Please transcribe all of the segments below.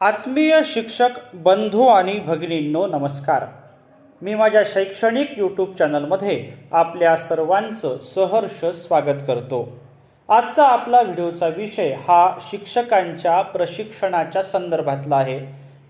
आत्मीय शिक्षक बंधू आणि भगिनींनो नमस्कार. मी माझ्या शैक्षणिक यूट्यूब चॅनलमध्ये आपल्या सर्वांचं सहर्ष स्वागत करतो. आजचा आपला व्हिडिओचा विषय हा शिक्षकांच्या प्रशिक्षणाच्या संदर्भातला आहे.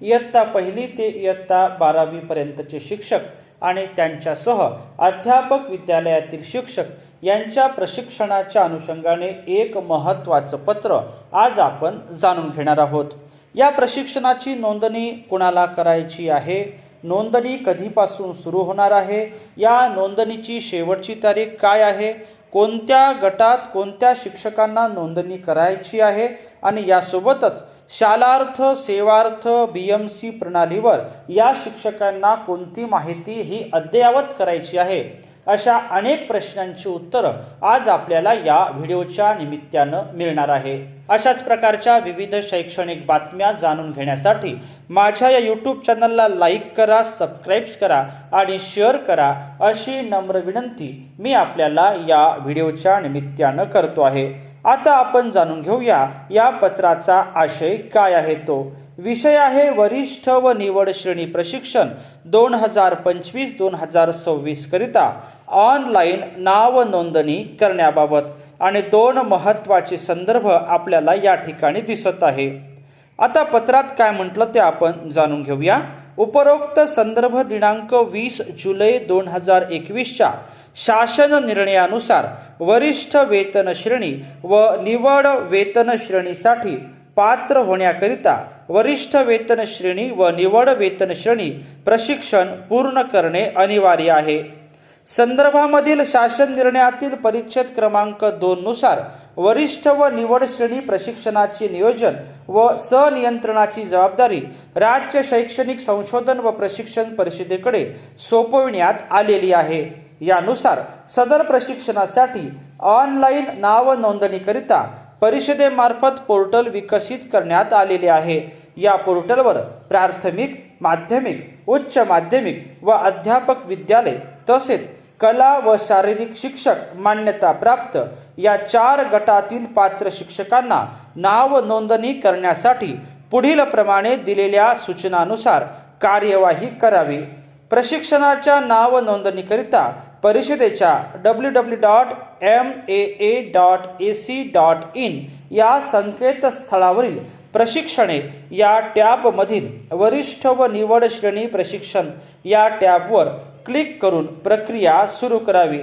इयत्ता पहिली ते इयत्ता बारावीपर्यंतचे शिक्षक आणि त्यांच्यासह अध्यापक विद्यालयातील शिक्षक यांच्या प्रशिक्षणाच्या अनुषंगाने एक महत्त्वाचं पत्र आज आपण जाणून घेणार आहोत. या प्रशिक्षणाची नोंदणी कुणाला करायची आहे? नोंदणी कधीपासून सुरू होणार आहे? या नोंदणीची शेवटची तारीख काय आहे? कोणत्या गटात कोणत्या शिक्षकांना नोंदणी करायची आहे? आणि यासोबतच Shalarth Sevarth B M C प्रणालीवर या शिक्षकांना कोणती माहिती ही अद्ययावत करायची आहे? अशा अनेक प्रश्नांची उत्तरं आज आपल्याला या व्हिडिओच्या निमित्तानं मिळणार आहे. अशाच प्रकारच्या विविध शैक्षणिक बातम्या जाणून घेण्यासाठी माझ्या या यूट्यूब चॅनलला लाईक करा सबस्क्राईब्स करा आणि शेअर करा अशी नम्र विनंती मी आपल्याला या व्हिडिओच्या निमित्तानं करतो आहे. आता आपण जाणून घेऊया या पत्राचा आशय काय आहे तो. विषय आहे वरिष्ठ व निवड श्रेणी प्रशिक्षण दोन हजार पंचवीस दोन हजार सव्वीस करिता ऑनलाईन नाव नोंदणी करण्याबाबत आणि दोन महत्त्वाचे संदर्भ आपल्याला या ठिकाणी दिसत आहे. आता पत्रात काय म्हटलं ते आपण जाणून घेऊया. उपरोक्त संदर्भ दिनांक वीस जुलै दोन हजार एकवीसच्या शासन निर्णयानुसार वरिष्ठ वेतन श्रेणी व निवड वेतन श्रेणीसाठी पात्र होण्याकरिता वरिष्ठ वेतन श्रेणी व निवड वेतन श्रेणी प्रशिक्षण पूर्ण करणे अनिवार्य आहे. संदर्भामधील शासन निर्णयातील परिच्छेद क्रमांक दोन नुसार वरिष्ठ व निवड श्रेणी प्रशिक्षणाचे नियोजन व सनियंत्रणाची जबाबदारी राज्य शैक्षणिक संशोधन व प्रशिक्षण परिषदेकडे सोपविण्यात आलेली आहे. यानुसार सदर प्रशिक्षणासाठी ऑनलाईन नाव नोंदणीकरिता परिषदेमार्फत पोर्टल विकसित करण्यात आलेले आहे. या पोर्टलवर प्राथमिक माध्यमिक उच्च माध्यमिक व अध्यापक विद्यालय तसेच कला व शारीरिक शिक्षक मान्यता प्राप्त या चार गटातील पात्र शिक्षकांना नाव नोंदणी करण्यासाठी पुढील प्रमाणे दिलेल्या सूचनानुसार कार्यवाही करावी. प्रशिक्षणाच्या नाव नोंदणीकरिता परिषदेच्या W W dot M A A dot A C dot in या संकेतस्थळावरील प्रशिक्षणे या टॅबमधील वरिष्ठ व निवड श्रेणी प्रशिक्षण या टॅबवर क्लिक करून प्रक्रिया सुरू करावी.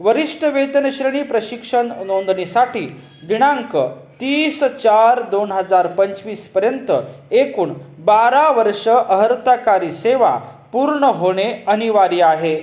वरिष्ठ वेतन श्रेणी प्रशिक्षण नोंदणीसाठी दिनांक तीस चार दोन हजार पंचवीसपर्यंत एकूण बारा वर्ष अहर्ताकारी सेवा पूर्ण होणे अनिवार्य आहे.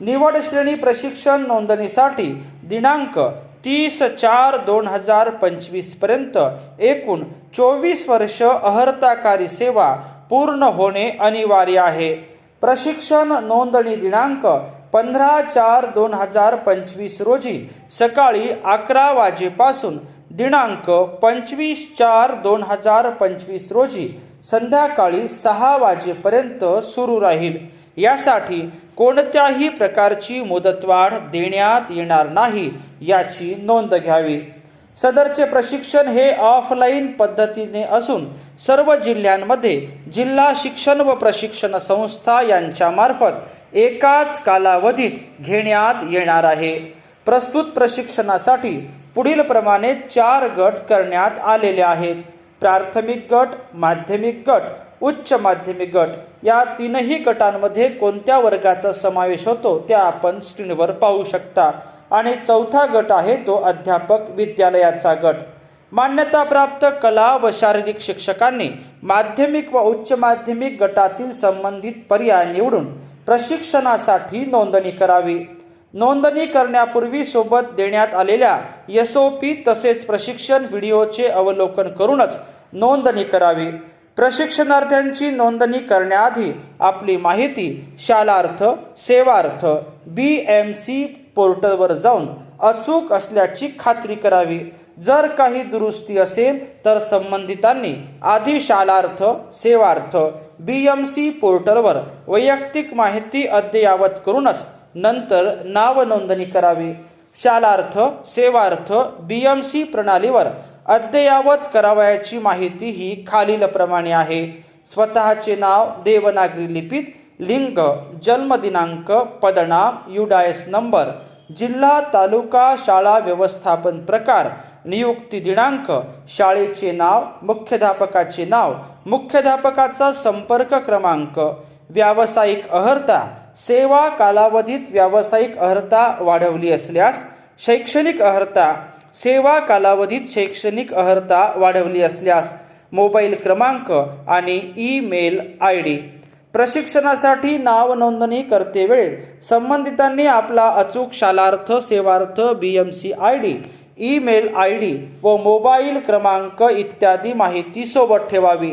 निवड श्रेणी प्रशिक्षण नोंदणीसाठी दिनांक तीस चार दोन हजार पंचवीसपर्यंत एकूण चोवीस वर्ष अहर्ताकारी सेवा पूर्ण होणे अनिवार्य आहे. प्रशिक्षण नोंदणी दिनांक पंधरा चार दोन हजार पंचवीस रोजी सकाळी अकरा वाजेपासून दिनांक पंचवीस चार दोन हजार पंचवीस रोजी संध्याकाळी सहा वाजेपर्यंत सुरू राहील. यासाठी कोणत्याही प्रकारची मुदतवाढ देण्यात येणार नाही याची नोंद घ्यावी. सदरचे प्रशिक्षण हे ऑफलाईन पद्धतीने असून सर्व जिल्ह्यांमध्ये जिल्हा शिक्षण व प्रशिक्षण संस्था यांच्यामार्फत एकाच कालावधीत घेण्यात येणार आहे. प्रस्तुत प्रशिक्षणासाठी पुढील प्रमाणे चार गट करण्यात आलेले आहेत. प्राथमिक गट माध्यमिक गट उच्च माध्यमिक गट या तीनही गटांमध्ये कोणत्या वर्गाचा समावेश होतो त्या आपण स्क्रीनवर पाहू शकता. आणि चौथा गट आहे तो अध्यापक विद्यालयाचा गट. मान्यताप्राप्त कला व शारीरिक शिक्षकांनी माध्यमिक व उच्च माध्यमिक गटातील संबंधित पर्याय निवडून प्रशिक्षणासाठी नोंदणी करावी. नोंदणी करण्यापूर्वी सोबत देण्यात आलेल्या एस ओ पी तसेच प्रशिक्षण व्हिडिओचे अवलोकन करूनच नोंदणी करावी. प्रशिक्षणार्थ्यांची नोंदणी करण्याआधी आपली माहिती Shalarth Sevarth B M C पोर्टलवर जाऊन अचूक असल्याची खात्री करावी. जर काही दुरुस्ती असेल तर संबंधितांनी आधी Shalarth Sevarth B M C पोर्टलवर वैयक्तिक माहिती अद्ययावत करूनच नंतर नाव नोंदणी करावी. Shalarth Sevarth B M C प्रणालीवर अद्ययावत करावयाची माहिती ही खालीलप्रमाणे आहे. स्वतःचे नाव देवनागरी लिपीत लिंग जन्मदिनांक पदनाम युडायस नंबर जिल्हा तालुका शाळा व्यवस्थापन प्रकार नियुक्ती दिनांक शाळेचे नाव मुख्याध्यापकाचे नाव मुख्याध्यापकाचा संपर्क क्रमांक व्यावसायिक अर्हता सेवा कालावधीत व्यावसायिक अर्हता वाढवली असल्यास शैक्षणिक अर्हता सेवा कालावधीत शैक्षणिक अर्हता वाढवली असल्यास मोबाईल क्रमांक आणि ईमेल आय डी. प्रशिक्षणासाठी नाव नोंदणी करते वेळी. संबंधितांनी आपला अचूक Shalarth Sevarth B M C I D email I D व मोबाईल क्रमांक इत्यादी माहिती सोबत ठेवावी.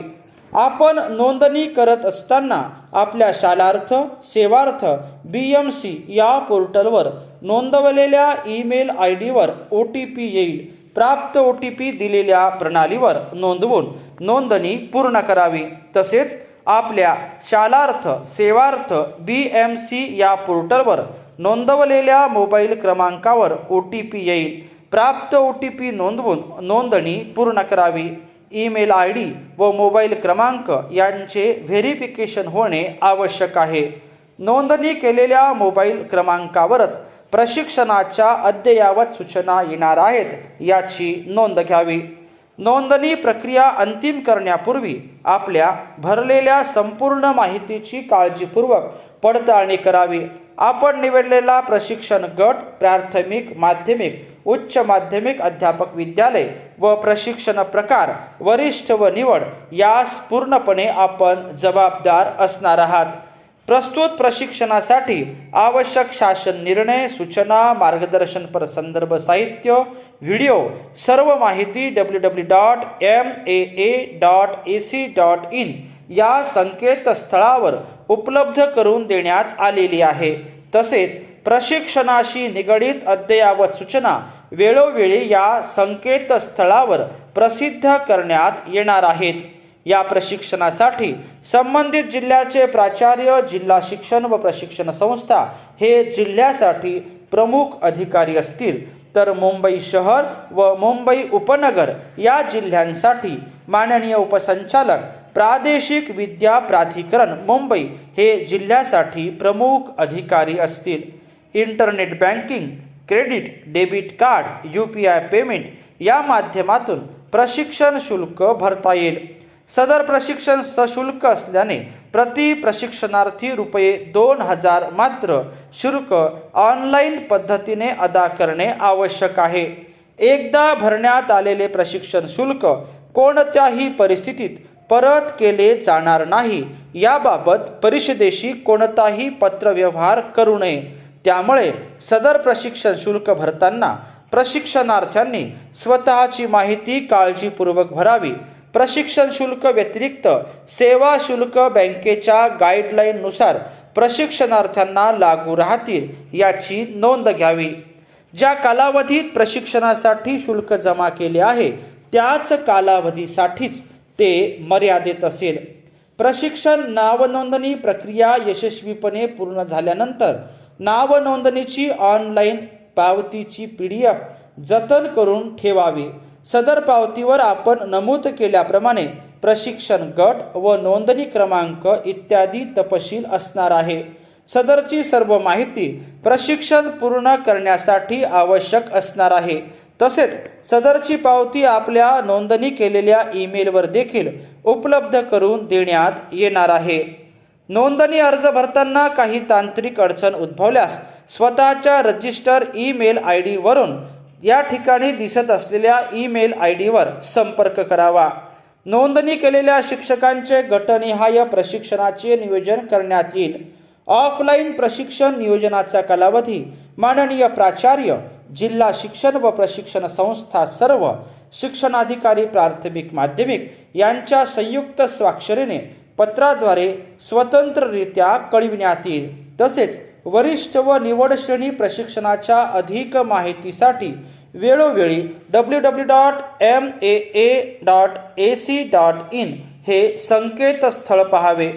आपण नोंदणी करत असताना आपल्या Shalarth Sevarth B M C या पोर्टलवर नोंदवलेल्या ईमेल आय डीवर ओ टी पी येईल. प्राप्त ओ टी पी दिलेल्या प्रणालीवर नोंदवून नोंदणी पूर्ण करावी. तसेच आपल्या Shalarth Sevarth B M C या पोर्टलवर नोंदवलेल्या मोबाईल क्रमांकावर ओ टी पी येईल. प्राप्त ओ टी पी नोंदवून नोंदणी पूर्ण करावी. ईमेल आय डी व मोबाईल क्रमांक यांचे व्हेरिफिकेशन होणे आवश्यक आहे. नोंदणी केलेल्या मोबाईल क्रमांकावरच प्रशिक्षणाच्या अद्ययावत सूचना येणार आहेत याची नोंद घ्यावी. नोंदणी प्रक्रिया अंतिम करण्यापूर्वी आपल्या भरलेल्या संपूर्ण माहितीची काळजीपूर्वक पडताळणी करावी. आपण निवडलेला प्रशिक्षण गट प्राथमिक माध्यमिक उच्च माध्यमिक अध्यापक विद्यालय व प्रशिक्षण प्रकार वरिष्ठ व निवड यास पूर्णपणे आपण जबाबदार असणार आहात. प्रस्तुत प्रशिक्षणासाठी आवश्यक शासन निर्णय सूचना मार्गदर्शनपर संदर्भ साहित्य व्हिडिओ सर्व माहिती W W dot M A A dot A C dot in या संकेतस्थळावर उपलब्ध करून देण्यात आलेली आहे. तसेच प्रशिक्षणाशी निगडीत अद्ययावत सूचना वेळोवेळी या संकेतस्थळावर प्रसिद्ध करण्यात येणार आहेत. या प्रशिक्षणासाठी संबंधित जिल्ह्याचे प्राचार्य जिल्हा शिक्षण व प्रशिक्षण संस्था हे जिल्ह्यासाठी प्रमुख अधिकारी असतील. तर मुंबई शहर व मुंबई उपनगर या जिल्ह्यांसाठी माननीय उपसंचालक प्रादेशिक विद्या प्राधिकरण मुंबई हे जिल्ह्यासाठी प्रमुख अधिकारी असतील. Internet banking credit debit card U P I payment या माध्यमातून प्रशिक्षण शुल्क भरता येईल. सदर प्रशिक्षण सशुल्क असल्याने प्रति प्रशिक्षणार्थी रुपये दोन हजार मात्र शुल्क ऑनलाईन पद्धतीने अदा करणे आवश्यक आहे. एकदा भरण्यात आलेले प्रशिक्षण शुल्क कोणत्याही परिस्थितीत परत केले जाणार नाही. याबाबत परिषदेशी कोणताही पत्रव्यवहार करू नये. त्यामुळे सदर प्रशिक्षण शुल्क भरताना प्रशिक्षणार्थ्यांनी स्वतःची माहिती काळजीपूर्वक भरावी. प्रशिक्षण शुल्क व्यतिरिक्त सेवा शुल्क बँकेच्या गाईडलाईननुसार प्रशिक्षणार्थ्यांना लागू राहतील याची नोंद घ्यावी. ज्या कालावधीत प्रशिक्षणासाठी शुल्क जमा केले आहे त्याच कालावधीसाठीच ते मर्यादित असेल. प्रशिक्षण नावनोंदणी प्रक्रिया यशस्वीपणे पूर्ण झाल्यानंतर नावनोंदणीची ऑनलाईन पावतीची पी डी एफ जतन करून ठेवावी. सदर पावतीवर आपण नमूद केल्याप्रमाणे प्रशिक्षण गट व नोंदणी क्रमांक इत्यादी तपशील असणार आहे. सदरची सर्व माहिती प्रशिक्षण पूर्ण करण्यासाठी आवश्यक असणार आहे. तसेच सदरची पावती आपल्या नोंदणी केलेल्या ईमेलवर देखील उपलब्ध करून देण्यात येणार आहे. नोंदणी अर्ज भरताना काही तांत्रिक अडचण उद्भवल्यास स्वतःच्या रजिस्टर ईमेल आय डीवरून या ठिकाणी दिसत असलेल्या ईमेल आय डीवर संपर्क करावा. नोंदणी केलेल्या शिक्षकांचे गटनिहाय प्रशिक्षणाचे नियोजन करण्यात येईल. ऑफलाईन प्रशिक्षण नियोजनाचा कालावधी माननीय प्राचार्य जिल्हा शिक्षण व प्रशिक्षण संस्था सर्व शिक्षणाधिकारी प्राथमिक माध्यमिक यांच्या संयुक्त स्वाक्षरीने पत्राद्वारे स्वतंत्ररित्या कळविण्यात येईल. तसेच वरिष्ठ व निवड श्रेणी प्रशिक्षणाच्या अधिक माहितीसाठी वेळोवेळी W W dot M A A dot A C dot in हे संकेतस्थळ पहावे.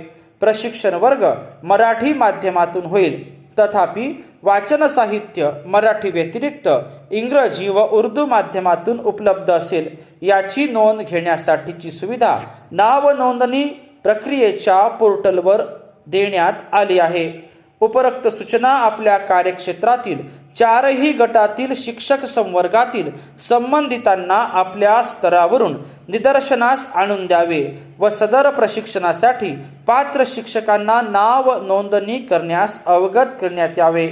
प्रशिक्षण वर्ग मराठी माध्यमातून होईल. तथापि वाचन साहित्य मराठी व्यतिरिक्त इंग्रजी व उर्दू माध्यमातून उपलब्ध असेल. याची नोंद घेण्यासाठीची सुविधा नाव नोंदणी प्रक्रियेच्या पोर्टलवर देण्यात आली आहे. उपरोक्त सूचना आपल्या कार्यक्षेत्रातील चारही गटातील शिक्षक संवर्गातील संबंधितांना आपल्या स्तरावरून निदर्शनास आणून द्यावे व सदर प्रशिक्षणासाठी पात्र शिक्षकांना नाव नोंदणी करण्यास अवगत करण्यात यावे.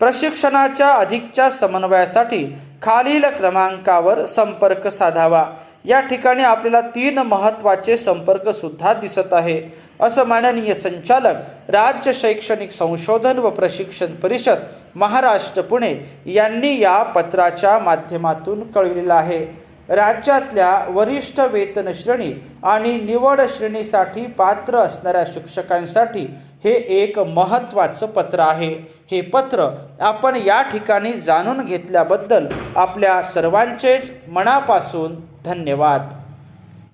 प्रशिक्षणाच्या अधिकच्या समन्वयासाठी खालील क्रमांकावर संपर्क साधावा. या ठिकाणी आपल्याला तीन महत्त्वाचे संपर्कसुद्धा दिसत आहे. असं माननीय संचालक राज्य शैक्षणिक संशोधन व प्रशिक्षण परिषद महाराष्ट्र पुणे यांनी या पत्राच्या माध्यमातून कळविलेलं आहे. राज्यातल्या वरिष्ठ वेतन श्रेणी आणि निवड श्रेणीसाठी पात्र असणाऱ्या शिक्षकांसाठी हे एक महत्त्वाचं पत्र आहे. हे पत्र आपण या ठिकाणी जाणून घेतल्याबद्दल आपल्या सर्वांचेच मनापासून धन्यवाद.